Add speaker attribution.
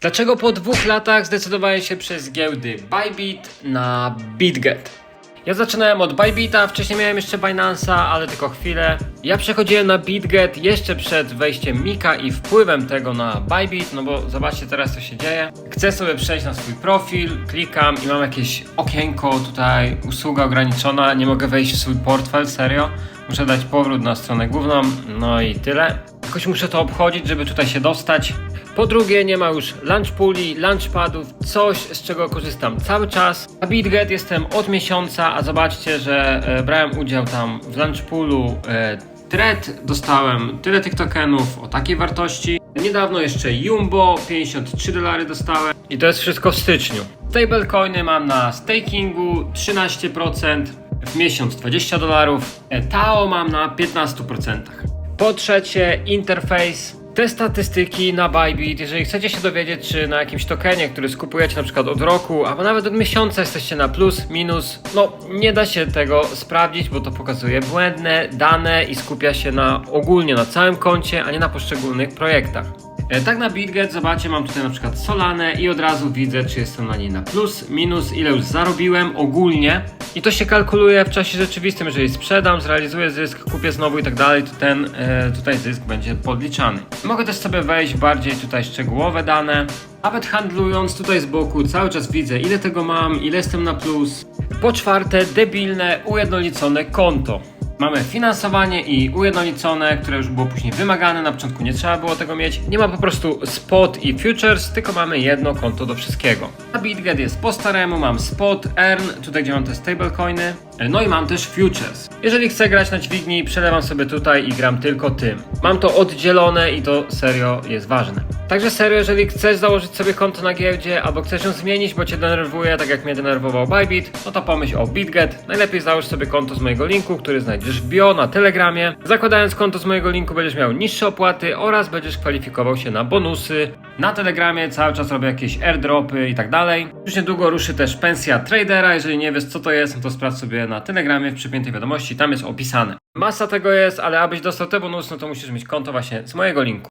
Speaker 1: Dlaczego po dwóch latach zdecydowałem się przez giełdy Bybit na BitGet? Ja zaczynałem od Bybita, wcześniej miałem jeszcze Binance'a, ale tylko chwilę. Ja przechodziłem na BitGet jeszcze przed wejściem Mika i wpływem tego na Bybit, no bo zobaczcie teraz co się dzieje. Chcę sobie przejść na swój profil, klikam i mam jakieś okienko tutaj, usługa ograniczona, nie mogę wejść w swój portfel, serio. Muszę dać powrót na stronę główną, no i tyle. Jakoś muszę to obchodzić, żeby tutaj się dostać. Po drugie, nie ma już launchpuli, launchpadów, coś z czego korzystam cały czas. Na BitGet jestem od miesiąca, a zobaczcie, że e, brałem udział tam w launchpoolu e, Thread, dostałem tyle tych tokenów o takiej wartości. Niedawno jeszcze Jumbo, 53 dolary dostałem i to jest wszystko w styczniu. Stablecoiny mam na stakingu 13%, w miesiąc 20 dolarów. E, Tao mam na 15%. Po trzecie, interfejs. Te statystyki na Bybit, jeżeli chcecie się dowiedzieć, czy na jakimś tokenie, który skupujecie na przykład od roku, albo nawet od miesiąca jesteście na plus, minus, no nie da się tego sprawdzić, bo to pokazuje błędne dane i skupia się na ogólnie na całym koncie, a nie na poszczególnych projektach. E, Tak na BitGet, zobaczcie, mam tutaj na przykład Solanę i od razu widzę, czy jestem na niej na plus, minus, ile już zarobiłem ogólnie. I to się kalkuluje w czasie rzeczywistym, jeżeli sprzedam, zrealizuję zysk, kupię znowu i tak dalej, to ten e, tutaj zysk będzie podliczany. Mogę też sobie wejść bardziej tutaj szczegółowe dane. Nawet handlując tutaj z boku cały czas widzę ile tego mam, ile jestem na plus. Po czwarte, debilne, ujednolicone konto. Mamy finansowanie i ujednolicone, które już było później wymagane, na początku nie trzeba było tego mieć. Nie ma po prostu spot i futures, tylko mamy jedno konto do wszystkiego. Na BitGet jest po staremu, mam spot, earn, tutaj gdzie mam te stablecoiny, no i mam też futures. Jeżeli chcę grać na dźwigni, przelewam sobie tutaj i gram tylko tym. Mam to oddzielone i to serio jest ważne. Także serio, jeżeli chcesz założyć sobie konto na giełdzie, albo chcesz ją zmienić, bo cię denerwuje, tak jak mnie denerwował Bybit, no to pomyśl o BitGet. Najlepiej załóż sobie konto z mojego linku, który znajdziesz w bio na Telegramie. Zakładając konto z mojego linku będziesz miał niższe opłaty oraz będziesz kwalifikował się na bonusy. Na Telegramie cały czas robię jakieś airdropy i tak dalej. Już niedługo ruszy też pensja tradera, jeżeli nie wiesz co to jest, no to sprawdź sobie na Telegramie w przypiętej wiadomości, tam jest opisane. Masa tego jest, ale abyś dostał te bonusy, no to musisz mieć konto właśnie z mojego linku.